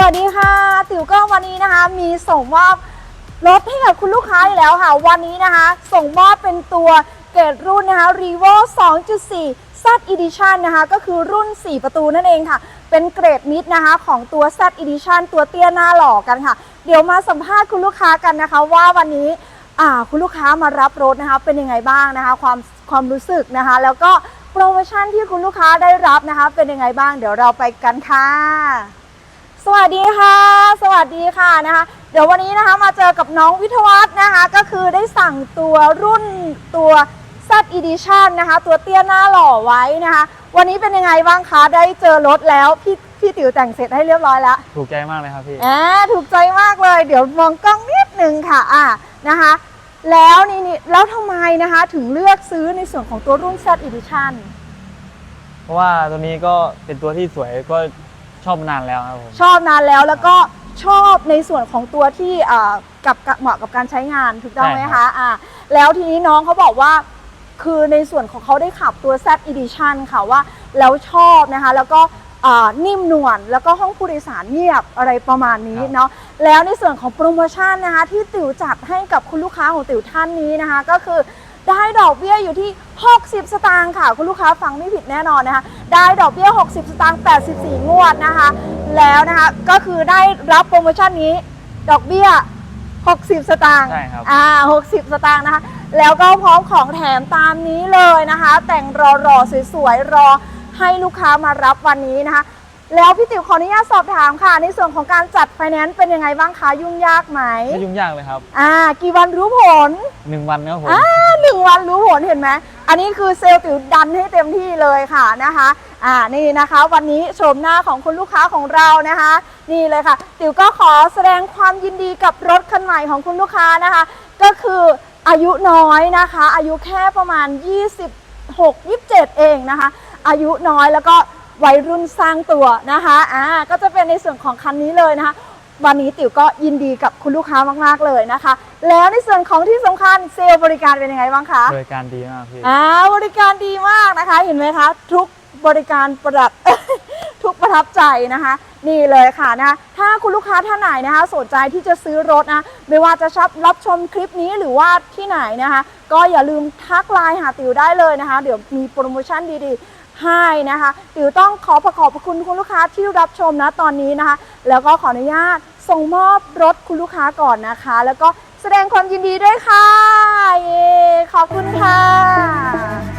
วัสดีค่ะ ติ๋วก็วันนี้นะคะ มีส่งมอบรถให้กับคุณลูกค้าอีกแล้วค่ะ วันนี้นะคะ ส่งมอบเป็นตัวเกรดรุ่นนะคะ Revo 2.4 Z Edition นะคะ ก็คือรุ่น 4 ประตูนั่นเองค่ะ เป็นเกรดมิดนะคะของตัว Z Edition ตัวเตี้ยหน้าหล่อกันค่ะ เดี๋ยวมาสัมภาษณ์คุณลูกค้ากันนะคะ ว่าวันนี้คุณลูกค้ามารับรถนะคะ เป็นยังไงบ้างนะคะ ความความรู้สึกนะคะ แล้วก็โปรโมชั่นที่คุณลูกค้าได้รับนะคะ เป็นยังไงบ้าง เดี๋ยวเราไปกันค่ะ สวัสดีค่ะ สวัสดีค่ะนะคะ เดี๋ยววันนี้นะคะมาเจอกับน้องวิทยวัฒน์นะคะ ก็คือได้สั่งตัวรุ่นตัว Z Edition นะคะ ตัวเตี้ยหน้าหล่อไว้นะคะ วันนี้เป็นยังไงบ้างคะ ได้เจอรถแล้ว พี่พี่ติ๋วแต่งเสร็จให้เรียบร้อยแล้วถูกใจมากเลยครับพี่อ่าถูกใจมากเลย เดี๋ยวมองกล้องนิดนึงค่ะอ่านะคะ แล้วนี่นี่แล้วทำไมนะคะ ถึงเลือกซื้อในส่วนของตัวรุ่น Z Edition เพราะว่าตัวนี้ก็เป็นตัวที่สวยก็ ชอบมานานแล้วครับผมชอบนานแล้วแล้วก็ชอบในส่วนของตัวที่อ่ากับกับเหมาะกับการใช้งานถูกต้องไหมใช่ครัคะบอ่าแล้วทีนี้น้องเขาบอกว่า คือในส่วนของเขาได้ขับตัว Z Edition ค่ะว่าแล้วชอบนะคะ แล้วก็อ่านิ่มนวลแล้วก็ห้องผู้โดยสารเงียบอะไรประมาณนี้เนาะแล้วในส่วนของโปรโมชั่นนะคะที่ติ๋วจัดให้กับคุณลูกค้าของติ๋วท่านนี้นะคะ ก็คือ ได้ดอกเบี้ยอยู่ที่ 60 สตางค์ค่ะ คุณลูกค้าฟังไม่ผิดแน่นอนนะคะ ได้ดอกเบี้ย 60 สตางค์84 งวดนะคะ แล้วนะคะก็คือได้รับโปรโมชั่นนี้ ดอกเบี้ย 60 สตางค์ใช่ครับ อ่า 60 สตางค์นะคะ แล้วก็พร้อมของแถมตามนี้เลยนะคะ แต่งรอรอๆสวยๆรอให้ลูกค้ามารับวันนี้นะคะ แล้วพี่ติ๋วขออนุญาตสอบถามค่ะ ในส่วนของการจัดไฟแนนซ์เป็นยังไงบ้างคะยุ่งยากไหมไม่ยุ่งยากเลยครับอ่า กี่วันรู้ผลหนึ่งวันครับผมอ่าหนึ่งวันรู้ผลเห็นไหมอันนี้คือเซลล์ติ๋วดันให้เต็มที่เลยค่ะนะคะอ่านี่นะคะ วันนี้โฉมหน้าของคุณลูกค้าของเรานะคะ นี่เลยค่ะ ติ๋วก็ขอแสดงความยินดีกับรถคันใหม่ของคุณลูกค้านะคะ ก็คืออายุน้อยนะคะ อายุแค่ประมาณ 26 27 เองนะคะ อายุน้อยแล้วก็ วัยรุ่นสร้างตัวนะคะอ่าก็จะเป็นในส่วนของคันนี้เลยนะคะวันนี้ติ๋วก็ยินดีกับคุณลูกค้ามาก ๆ เลยนะคะ แล้วในส่วนของที่สำคัญเซลล์บริการเป็นยังไงบ้างคะบริการดีมากพี่อ่าบริการดีมากนะคะ เห็นไหมคะ ทุกบริการประดับทุกประทับใจนะคะ นี่เลยค่ะนะคะถ้าคุณลูกค้าท่านไหนนะคะ สนใจที่จะซื้อรถนะไม่ว่าจะชับรับชมคลิปนี้หรือว่าที่ไหนนะคะ ก็อย่าลืมทักไลน์หาติ๋วได้เลยนะคะ เดี๋ยวมีโปรโมชั่นดีๆ ให้นะคะติ๋วต้องขอขอบคุณคุณลูกค้าที่รับชมนะตอนนี้นะคะ แล้วก็ขออนุญาตส่งมอบรถคุณลูกค้าก่อนนะคะ แล้วก็แสดงความยินดีด้วยค่ะ เย้ขอบคุณค่ะ